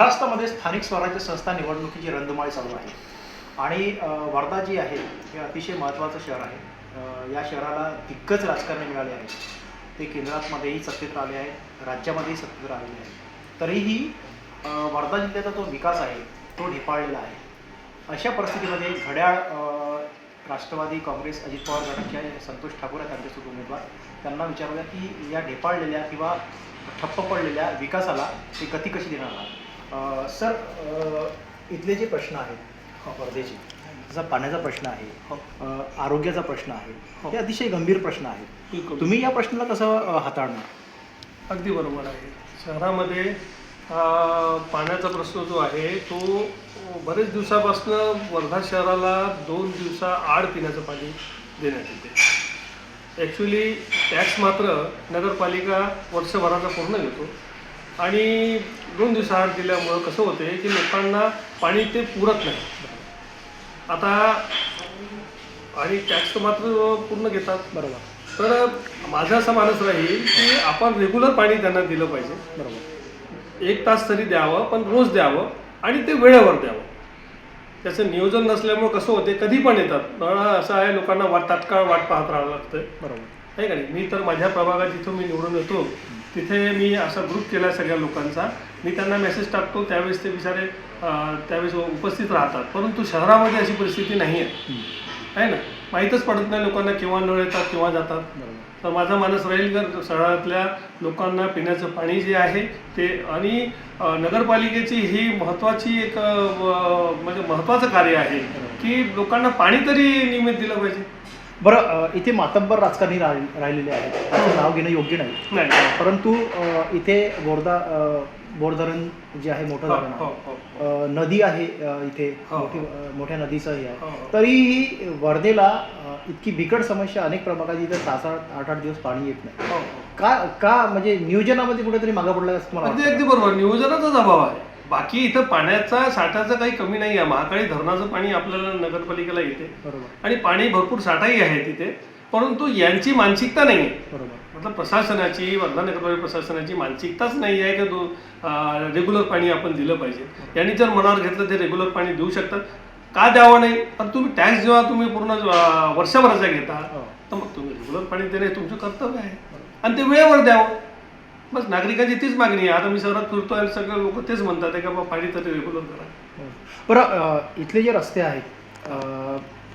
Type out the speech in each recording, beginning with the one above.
महाराष्ट्रामध्ये स्थानिक स्वराज्य संस्था निवडणुकीची रंधुमाळी चालू आहे. आणि वर्धा जी आहे हे अतिशय महत्त्वाचं शहर आहे. या शहराला दिग्गज राजकारणी मिळाले आहेत. ते केंद्रातमध्येही सत्तेत आले आहेत राज्यामध्येही सत्तेत राहिले आहेत. तरीही वर्धा जिल्ह्याचा जो विकास आहे तो ढेपाळलेला आहे. अशा परिस्थितीमध्ये घड्याळ राष्ट्रवादी काँग्रेस अजित पवार गटाच्या संतोष ठाकूर आहेत त्यांच्यासोबत उमेदवार. त्यांना विचारलं की या ढेपाळलेल्या किंवा ठप्प पडलेल्या विकासाला ते गती कशी देणार आहात? सर इथले जे प्रश्न आहेत वर्धेचे जसा पाण्याचा प्रश्न आहे अ, आरोग्याचा प्रश्न आहे हे. अतिशय गंभीर प्रश्न आहेत बिलकुल. तुम्ही या प्रश्नाला कसं हाताळणार? अगदी बरोबर आहे. शहरामध्ये पाण्याचा प्रश्न जो आहे तो बरेच दिवसापासून वर्धा शहराला दोन दिवसा आड पिण्याचं पाणी देण्यात येते. ॲक्च्युली टॅक्स मात्र नगरपालिका वर्षभराचा पूर्ण घेतो. आणि दोन दिवसा आड दिल्यामुळं कसं होते की लोकांना पाणी ते पुरत नाही. आता आणि टॅक्स तर मात्र पूर्ण घेतात. बरोबर. तर माझा असा मानस राहील की आपण रेग्युलर पाणी त्यांना दिलं पाहिजे. बरोबर. एक तास तरी द्यावं पण रोज द्यावं आणि ते वेळेवर द्यावं. त्याचं नियोजन नसल्यामुळे कसं होते कधी पण येतात. असं आहे लोकांना वाट तात्काळ वाट पाहत राहावं लागतं बरोबर. आहे का नाही? मी तर माझ्या प्रभागात जिथं मी निवडून येतो तिथे मी असा ग्रुप केला सगळ्या लोकांचा. मी त्यांना मेसेज टाकतो त्यावेळेस ते बिचारे त्यावेळेस उपस्थित राहतात. परंतु शहरामध्ये अशी परिस्थिती नाही आहे आहे ना? माहीतच पडत नाही लोकांना केव्हा नळ येतात केव्हा जातात. तर माझा मानस राहील तर शहरातल्या लोकांना पिण्याचं पाणी जे आहे ते आणि नगरपालिकेची ही महत्त्वाची एक म्हणजे महत्त्वाचं कार्य आहे की लोकांना पाणी तरी नियमित दिलं पाहिजे. बरं इथे मातब्बर राजकारणी राहि- राहिलेले आहेत. नाव घेणं योग्य नाही. परंतु इथे बोरदा अ, बोर धरण जे आहे मोठं हो, धरण हो, आहे. हो. अ, नदी आहे अ, इथे हो, मोठी अ, मोठ्या नदीचं हे हो, आहे. हो. तरीही वर्धेला अ, इतकी बिकट समस्या अनेक प्रभागात इथे सहा सात आठ आठ दिवस पाणी येत नाही. हो, हो. का का म्हणजे नियोजनामध्ये कुठेतरी मागं पडलं असं तुम्हाला अगदी वाटतं? अगदी बरोबर. नियोजनाचाच अभाव आहे. बाकी इथं पाण्याचा साठाचं काही कमी नाही आहे. महाकाळी धरणाचं पाणी आपल्याला नगरपालिकेला येते. बरोबर. आणि पाणी भरपूर साठाही आहे तिथे परंतु यांची मानसिकता नाही आहे बरोबर. मतलब प्रशासनाची वर्धा नगरपालिका प्रशासनाची मानसिकताच नाही आहे की दो रेग्युलर पाणी आपण दिलं पाहिजे. यांनी जर मनावर घेतलं ते रेग्युलर पाणी देऊ शकतात. का द्यावं नाही? पण तुम्ही टॅक्स जेव्हा तुम्ही पूर्ण अं, वर्षभराचा घेता हो. तर मग तुम्ही रेग्युलर पाणी देणे हे तुमचं कर्तव्य आहे. आणि ते वेळेवर द्यावं. बस नागरिकांची तीच मागणी आहे. आता मी शहरात फिरतो आणि सगळे लोक तेच म्हणतात आहे की बाबा पाणी तरी रेग्युलर करा. बरं अ, इथले जे रस्ते आहेत अ,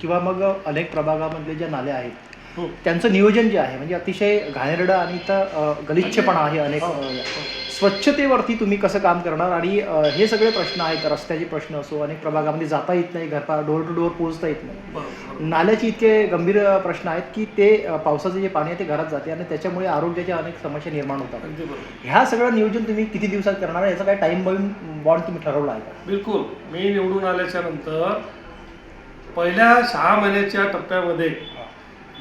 किंवा मग अनेक प्रभागामधले ज्या नाल्या आहेत हो. त्यांचं नियोजन जे आहे म्हणजे अतिशय घाणेरडं आणि इथं गलिच्छपणा आहे अनेक. हो, अ, स्वच्छतेवरती तुम्ही कसं काम करणार? आणि हे सगळे प्रश्न आहेत रस्त्याचे प्रश्न असो अनेक प्रभागामध्ये जाता येत नाही घरपा डोर टू डोर पोहोचता येत नाही. नाल्याचे इतके गंभीर प्रश्न आहेत की ते पावसाचं जे पाणी आहे ते घरात जाते आणि त्याच्यामुळे आरोग्याच्या अनेक समस्या निर्माण होतात. ह्या सगळं नियोजन तुम्ही किती दिवसात करणार आहे? याचा काय टाइम बॉन्ड तुम्ही ठरवला आहे का? बिलकुल. मी निवडून आल्याच्यानंतर पहिल्या सहा महिन्याच्या टप्प्यामध्ये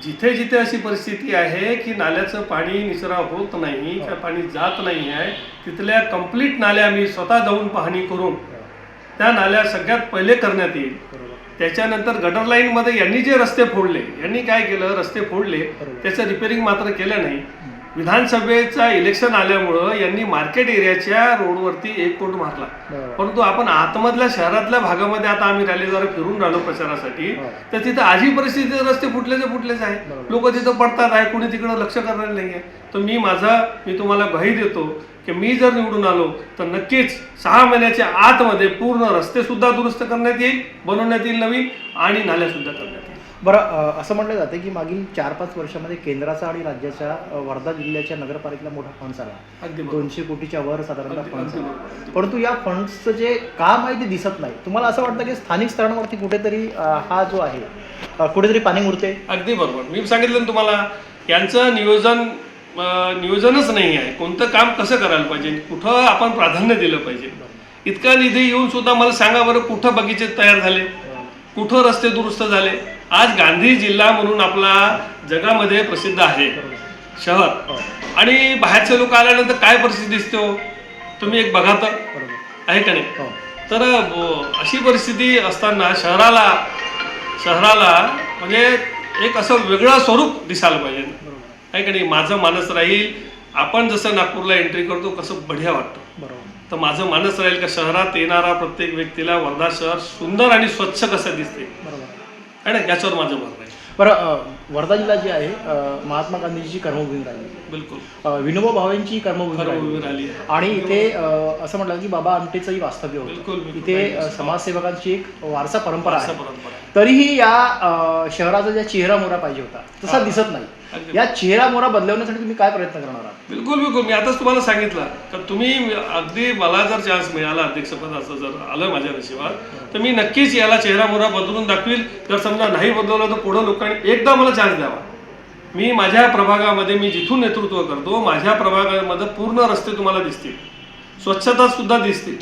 जिथे जिथे अशी परिस्थिती आहे की नाल्याचं पाणी निचरा होत नाही किंवा पाणी जात नाही आहे तिथल्या कंप्लीट नाल्या मी स्वतः जाऊन पाहणी करून त्या नाल्या सगळ्यात पहिले करण्यात येईल. त्याच्यानंतर गटर लाईनमध्ये यांनी जे रस्ते फोडले यांनी काय केलं? रस्ते फोडले. त्याचं रिपेअरिंग मात्र केलं नाही. विधानसभेचा इलेक्शन आल्यामुळं यांनी मार्केट एरियाच्या रोडवरती एक कोट मारला. परंतु आपण आतमधल्या शहरातल्या भागामध्ये आता आम्ही रॅलीद्वारे फिरून राहिलो प्रचारासाठी. तर तिथं आजी परिस्थिती रस्ते फुटलेचे फुटलेच आहे. लोक तिथं पडतात आहे कोणी तिकडं लक्ष करणार नाही आहे. तर मी माझा मी तुम्हाला ग्वाही देतो की मी जर निवडून आलो तर नक्कीच सहा महिन्याच्या आतमध्ये पूर्ण रस्ते सुद्धा दुरुस्त करण्यात येईल बनवण्यात येईल नवीन आणि नाल्या सुद्धा करण्यात बरं असं म्हटलं जातं की मागील चार पाच वर्षामध्ये केंद्राचा आणि राज्याच्या वर्धा जिल्ह्याच्या नगरपालिकेला मोठा फंड्स आला. दोनशे कोटीच्या वर साधारणतः अगदी आला. परंतु या फंड्सचं जे काम आहे ते दिसत नाही? तुम्हाला असं वाटतं की स्थानिक स्तरांवरती कुठेतरी हा जो आहे कुठेतरी पाणी मुरते? अगदी बरोबर. मी सांगितलं तुम्हाला यांचं नियोजन नियोजनच नाही आहे. कोणतं काम कसं करायला पाहिजे? कुठं आपण प्राधान्य दिलं पाहिजे? इतका निधी येऊन सुद्धा मला सांगा बरं कुठं बगीचे तयार झाले? कुठं रस्ते दुरुस्त झाले? आज गांधी जिल्हा म्हणून आपला जगामध्ये प्रसिद्ध आहे. शहर. आणि बाहेरचे लोक आल्यानंतर काय परिस्थिती दिसते हो? तुम्ही एक बघा तर. आहे का नाही? हो. तर अशी परिस्थिती असताना शहराला शहराला म्हणजे एक असं वेगळं स्वरूप दिसायला पाहिजे. आहे का नाही? माझं मानस राहील आपण जसं नागपूरला एंट्री करतो कसं बढिया वाटतं. बरोबर. तर माझं मानस राहील का शहरात येणारा प्रत्येक व्यक्तीला वर्धा शहर सुंदर आणि स्वच्छ कसं दिसते बरोबर. ना? याच्यावर माझं भर राहील. बरं वर्धा जिल्हा जी आहे अ, महात्मा गांधीजीची कर्मभूमी राहिली. बिलकुल. अ, विनोबा भावेंची कर्मभूमी राहिली. उभी राहिली आहे. आणि इथे अ, असं म्हटलं की बाबा आमटेचंही वास्तव्य बिलकुल, होतं. बिलकुल. इथे अ, समाजसेवकांची एक वारसा परंपरा असं आहे परंपरा आहे. तरीही या अ, शहराचा ज्या चेहरा मोहरा पाहिजे होता तसा. दिसत नाही. या चेहरा मोहरा बदलवण्यासाठी तुम्ही काय प्रयत्न करणार आहात? बिलकुल बिलकुल. मी आताच तुम्हाला सांगितलं का तुम्ही अगदी मला जर चान्स मिळाला अध्यक्षपद असं जर आलं माझ्या नशिबात तर मी नक्कीच याला चेहरा मोहरा बदलून दाखवील. जर समजा नाही बदलवलं तर पुढं लोकांनी एकदा मला चान्स द्यावा. मी माझ्या प्रभागामध्ये मी जिथून नेतृत्व करतो माझ्या प्रभागामध्ये पूर्ण रस्ते तुम्हाला दिसतील. स्वच्छता सुद्धा दिसतील.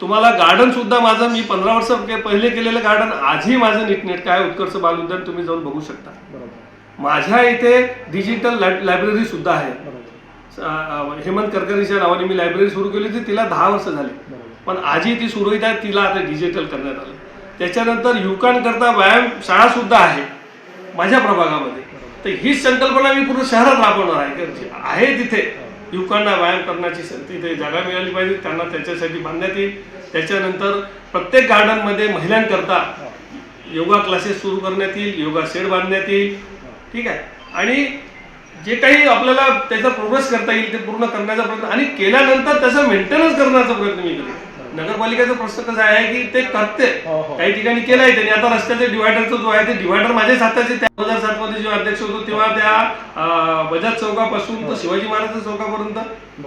तुम्हाला गार्डन सुद्धा माझं मी पंधरा वर्ष पहिले केलेलं गार्डन आजही माझं नीटनेट काय उत्कर्ष बाल उद्यान तुम्ही जाऊन बघू शकता. बरोबर. माझ्या इथे डिजिटल लायब्ररी सुद्धा आहे. हेमंत करकरेच्या नावाने मी लायब्ररी सुरू केली होती तिला दहा वर्ष झाली. पण आजही ती सुरळीत आहे तिला आता डिजिटल करण्यात आलं. त्याच्यानंतर युवकांकरता व्यायाम शाळा सुद्धा आहे माझ्या प्रभागामध्ये. तर हीच संकल्पना मी पूर्ण शहरात राबवणार आहे आहे तिथे युवकांना व्यायाम करण्याची तिथे जागा मिळाली पाहिजे त्यांना त्याच्यासाठी बांधण्यात येईल. त्याच्यानंतर प्रत्येक गार्डनमध्ये महिलांकरता योगा क्लासेस सुरू करण्यात येईल योगा सेट बांधण्यात येईल. ठीक आहे. आणि जे काही आपल्याला त्याचा प्रोग्रेस करता येईल ते पूर्ण करण्याचा प्रयत्न आणि केल्यानंतर त्याचा मेंटेनन्स करण्याचा प्रयत्न मी करेन. नगरपालिकेचा प्रश्न कसा आहे की ते करते. हो, हो. काही ठिकाणी केलंय त्यांनी. आता रस्त्याचे डिवायडरचा जो आहे ते डिवायडर माझ्याच हाताचे त्या दोन हजार सात मध्ये जेव्हा अध्यक्ष होतो तेव्हा त्या बजाज चौकापासून तर शिवाजी महाराज चौकापर्यंत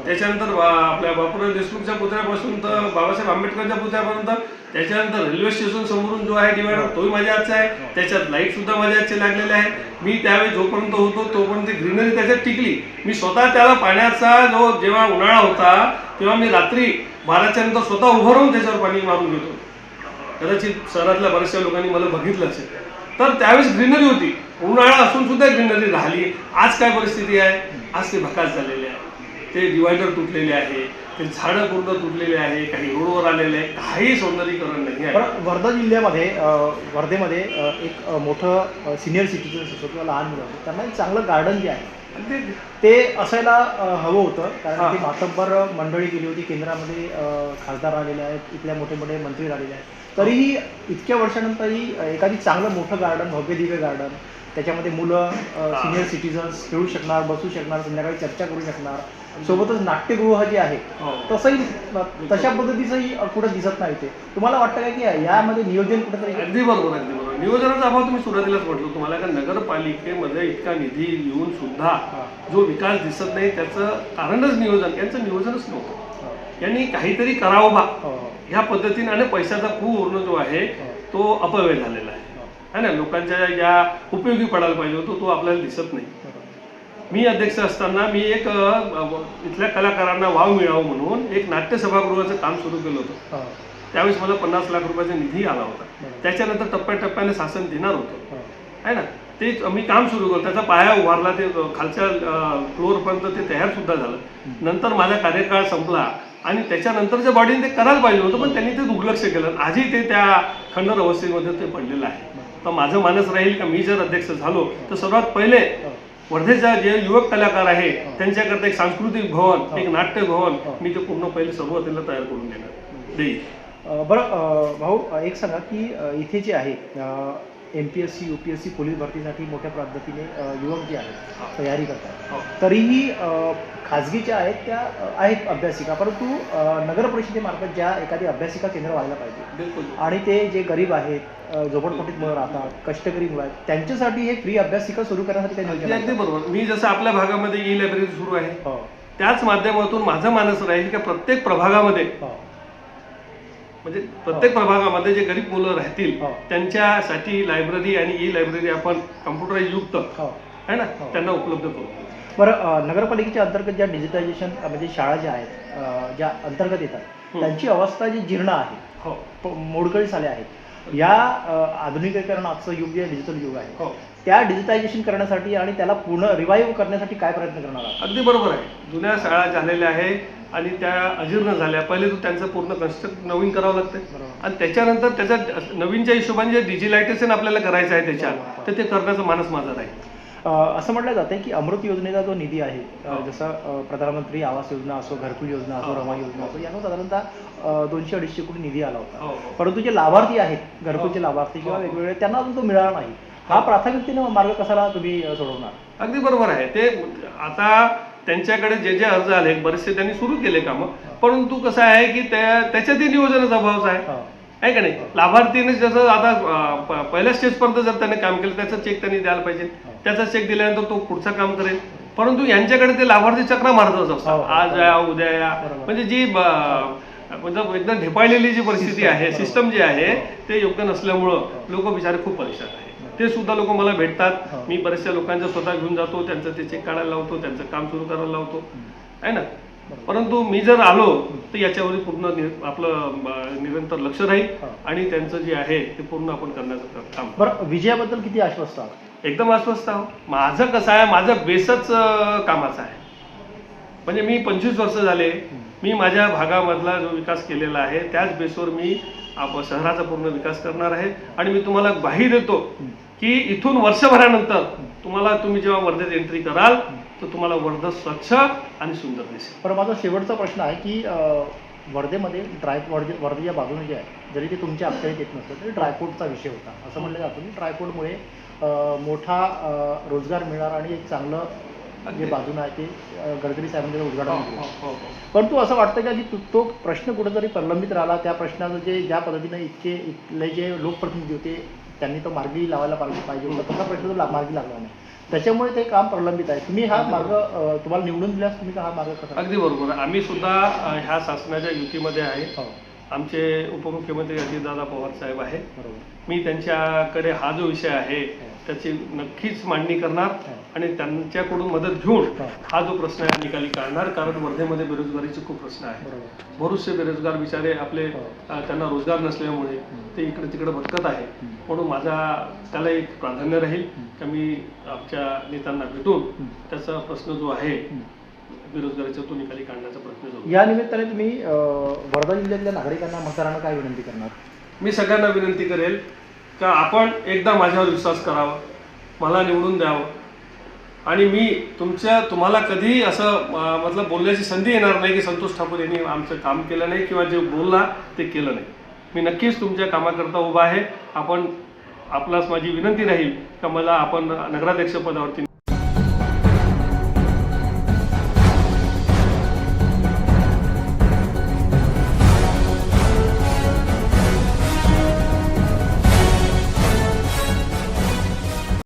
त्याच्यानंतर आपल्या बापूराव देशमुखच्या पुतळ्यापासून तर बाबासाहेब आंबेडकरच्या पुतळ्यापर्यंत त्याच्यानंतर रेल्वे स्टेशन समोरून जो आहे डिवायडर तोही माझ्या हातचा आहे. त्याच्यात लाइट सुद्धा माझ्या हातचे लागलेले आहे. मी त्यावेळी जोपर्यंत होतो तोपर्यंत ग्रीनरी त्याच्यात टिकली. मी स्वतः त्याला पाण्याचा जो जेव्हा उन्हाळा होता तेव्हा मी रात्री बाराच्या स्वतः उभं राहून त्याच्यावर पाणी मारून घेतो. कदाचित शहरातल्या बऱ्याचशा लोकांनी मला बघितलं असेल तर त्यावेळेस ग्रीनरी होती. उन्हाळा असून सुद्धा ग्रीनरी राहिली. आज काय परिस्थिती आहे? आज ते भकास झालेले आहे. ते डिवायडर तुटलेले आहे. ते झाडं पूर्ण तुटलेले आहे. काही रोडवर आलेले आहे. काही सौंदर्यीकरण नाही आहे. वर्धा जिल्ह्यामध्ये वर्धेमध्ये एक मोठं सिनियर सिटीजन्स असतो किंवा लहान मुलं त्यांना एक चांगलं गार्डन जे आहे ते असायला हवं होतं. कारण. ती मातब्बर मंडळी गेली होती केंद्रामध्ये खासदार आलेले आहेत इथल्या मोठे मोठे मंत्री झालेले आहेत. तरीही इतक्या वर्षानंतरही एखादी चांगलं मोठं गार्डन भव्य दिव्य गार्डन त्याच्यामध्ये मुलं सिनियर सिटीजन्स खेळू शकणार बसू शकणार संध्याकाळी चर्चा करू शकणार. सोबतच नाट्यगृह जे आहे हो. तसंही तशा पद्धतीचंही कुठं दिसत नाही ते. तुम्हाला वाटतं का की यामध्ये नियोजन कुठेतरी अगदी बरोबर अगदी बरोबर. नियोजनाचा अभाव तुम्ही सुरुवातीलाच म्हटलं. तुम्हाला का नगरपालिकेमध्ये इतका निधी येऊन सुद्धा जो विकास दिसत नाही त्याचं कारणच नियोजन. यांचं नियोजनच नव्हतं. यांनी काहीतरी करावं बा. हो, ह्या पद्धतीने आणि पैशाचा पूर्ण जो आहे तो अपव्यय झालेला आहे. हो. ना? लोकांच्या ज्या उपयोगी पडायला पाहिजे होतो तो आपल्याला दिसत नाही. मी अध्यक्ष असताना मी एक इथल्या कलाकारांना वाव मिळावं म्हणून एक नाट्य सभागृहाचं काम सुरू केलं होतं. त्यावेळेस मला पन्नास लाख रुपयाचा निधी आला होता. त्याच्यानंतर टप्प्याटप्प्याने शासन देणार होतं. आहे ना? ते मी काम सुरू केलं. त्याचा पाया उभारला ते खालच्या फ्लोअरपर्यंत ते तयार सुद्धा झालं. नंतर माझा कार्यकाळ संपला आणि त्याच्यानंतरच्या बॉडीने ते करायला पाहिजे होतं पण त्यांनी ते दुर्लक्ष केलं. आजही ते त्या खंडर अवस्थेमध्ये ते पडलेलं आहे. तर माझं मानस राहील का? मी जर अध्यक्ष झालो तर सर्वात पहिले. वर्धेचा जे युवक कलाकार आहे त्यांच्याकरता एक सांस्कृतिक भवन एक नाट्य भवन मी ते पूर्ण पहिले सुरुवातीला तयार करून देणार. देईल. बरं भाऊ एक सांगा की इथे जे आहे M P S C U P S C police भरतीसाठी मोठ्या पद्धतीने युवक जे आहेत तयारी करतात. हो. तरीही खाजगी ज्या आहेत त्या आहेत अभ्यासिका परंतु नगर परिषदेमार्फत ज्या एखादी अभ्यासिका केंद्र व्हायला पाहिजे. बिलकुल. आणि ते जे गरीब आहेत झोपडपट्टीत मुलं राहतात कष्टकरी मुलं आहेत त्यांच्यासाठी हे फ्री अभ्यासिका सुरू करण्यासाठी काही अगदी बरोबर. मी जसं आपल्या भागामध्ये ई लायब्ररी सुरू आहे? हो. त्याच माध्यमातून माझं मानस राहील की प्रत्येक प्रभागामध्ये हो. म्हणजे प्रत्येक प्रभागामध्ये जे गरीब मुलं राहतील हो. त्यांच्यासाठी लायब्ररी आणि ई लायब्ररी आपण कम्प्युटराईज युक्त हो. आहे ना? हो. त्यांना उपलब्ध करू बरं नगरपालिकेच्या अंतर्गत ज्या डिजिटायझेशन म्हणजे शाळा ज्या आहेत ज्या अंतर्गत येतात हं. त्यांची अवस्था जी जीर्ण आहे हो. मोडकळीस आल्या आहेत या अ, आधुनिकीकरणाचं युग जे डिजिटल युग आहे हो. त्या डिजिटायझेशन करण्यासाठी आणि त्याला पूर्ण रिवाईव्ह करण्यासाठी काय प्रयत्न करणार आहात? अगदी बरोबर आहे. जुन्या शाळा झालेल्या आहे आणि त्या अजीर्ण झाल्या पहिले तर त्यांचं पूर्ण कन्स्ट्रक्ट नवीन करावं लागतं आणि त्याच्यानंतर त्याच्या नवीनच्या हिशोबाने जे डिजिलायटेशन आपल्याला करायचं आहे त्याच्यात तर ते करण्याचा मानस माझा राहील असं म्हटलं जातं की अमृत योजनेचा जो निधी आहे हो. जसं प्रधानमंत्री आवास योजना असो घरकुल योजना असो हो. रमा योजना असो यांना साधारणतः दोनशे अडीचशे कोटी निधी आला होता हो. परंतु जे लाभार्थी आहेत घरकुलचे. लाभार्थी किंवा. वेगवेगळे त्यांना अजून तो मिळाला नाही हा प्राथमिकतेने मार्ग कसा तुम्ही सोडवणार अगदी बरोबर आहे ते आता त्यांच्याकडे जे जे अर्ज आले बरेचसे त्यांनी सुरू केले कामं. परंतु कसं आहे की त्या त्याच्यातही नियोजनाचा अभावच आहे. हा. आहे का नाही? लाभार्थीने जसं आता पहिल्या स्टेजपर्यंत जर त्याने काम केलं त्याचा चेक त्यांनी द्यायला पाहिजे. त्याचा चेक दिल्यानंतर तो पुढचं काम करेल. परंतु यांच्याकडे ते लाभार्थी चक्र मारतच हो, असतात. हो. आज या उद्या या. म्हणजे जी म्हणजे एकदम ढेपाळलेली जी परिस्थिती आहे सिस्टम जे आहे ते योग्य नसल्यामुळं लोक बिचारे खूप परेशान आहे ते सुद्धा लोक मला भेटतात. हो. मी बऱ्याचशा लोकांच्या स्वतः घेऊन जातो त्यांचं ते चेक काढायला लावतो त्यांचं काम सुरू करायला लावतो. आहे ना? परंतु मी जर आलो तर याच्यावर पूर्ण आपलं निरंतर लक्ष राहील हो. आणि त्यांचं जे आहे ते पूर्ण आपण करण्याचं काम. बरं विजयाबद्दल किती आश्वस्त आहात? एकदम आश्वस्त आहो. माझं कसं आहे माझं बेसच कामाचं आहे. म्हणजे मी पंचवीस वर्ष झाले. मी माझ्या भागामधला जो विकास केलेला आहे त्याच बेसवर मी आप शहराचा पूर्ण विकास करणार आहे. आणि मी तुम्हाला ग्वाही देतो की इथून वर्षभरानंतर तुम्हाला तुम्ही जेव्हा वर्धेत एंट्री कराल तर तुम्हाला वर्धा स्वच्छ आणि सुंदर दिसेल पण माझा शेवटचा प्रश्न आहे की वर्धेमध्ये ड्राय वर्धे वर्धेच्या बाजूने जे आहे जरी ते तुमच्या अखत्यारीत येत नसलं तरी ड्रायपोर्टचा विषय होता असं म्हटलं जातं की ड्रायपोर्टमुळे अ, मोठा रोजगार मिळणार आणि एक चांगलं जे. बाजूनं आहे ते गडकरी साहेबांचं उद्घाटन केलं हो, हो, हो. परंतु असं वाटतं का की तो- तो प्रश्न कुठेतरी प्रलंबित राहिला त्या प्रश्नाचं जे ज्या पद्धतीने इतके इथले जे लोकप्रतिनिधी होते त्यांनी तो मार्गी लावायला पाहिजे पाहिजे होता. तसा प्रश्न तो मार्गी लागला नाही. त्याच्यामुळे ते काम प्रलंबित आहे. तुम्ही हा मार्ग तुम्हाला निवडून दिल्यास तुम्ही हा मार्ग कसा अगदी बरोबर. आम्ही सुद्धा ह्या शासनाच्या युतीमध्ये आहे. हो. आमचे उपमुख्यमंत्री अजितदादा पवार साहेब आहे बरोबर. मी त्यांच्याकडे हा जो विषय आहे त्याची नक्कीच मांडणी करणार आणि त्यांच्याकडून मदत घेऊन हा. जो प्रश्न आहे निकाली काढणार. कारण वर्धेमध्ये बेरोजगारीचे खूप प्रश्न आहे बरेचसे बेरोजगार बिचारे आपले हो. त्यांना रोजगार नसल्यामुळे ते इकडे तिकडे भटकत आहे. म्हणून माझा त्याला एक प्राधान्य राहील का मी आमच्या नेत्यांना भेटून त्याचा प्रश्न जो आहे बेरोजगारीचा तो निकाली काढण्याचा प्रयत्न करू या निमित्ताने तुम्ही वर्धा जिल्ह्यातल्या नागरिकांना मतदारांना काय विनंती करणार? मी सगळ्यांना विनंती करेल का आपण एकदा माझ्यावर विश्वास करावा मला निवडून द्यावं. आणि मी तुमच्या तुम्हाला कधीही असं मतलब बोलण्याची संधी येणार नाही की संतोष ठाकूर यांनी आमचं काम केलं नाही किंवा जे बोलला ते केलं नाही. मी नक्कीच तुमच्या कामाकरता उभा आहे. आपण आपणास माझी विनंती राहील का मला आपण नगराध्यक्ष पदावरती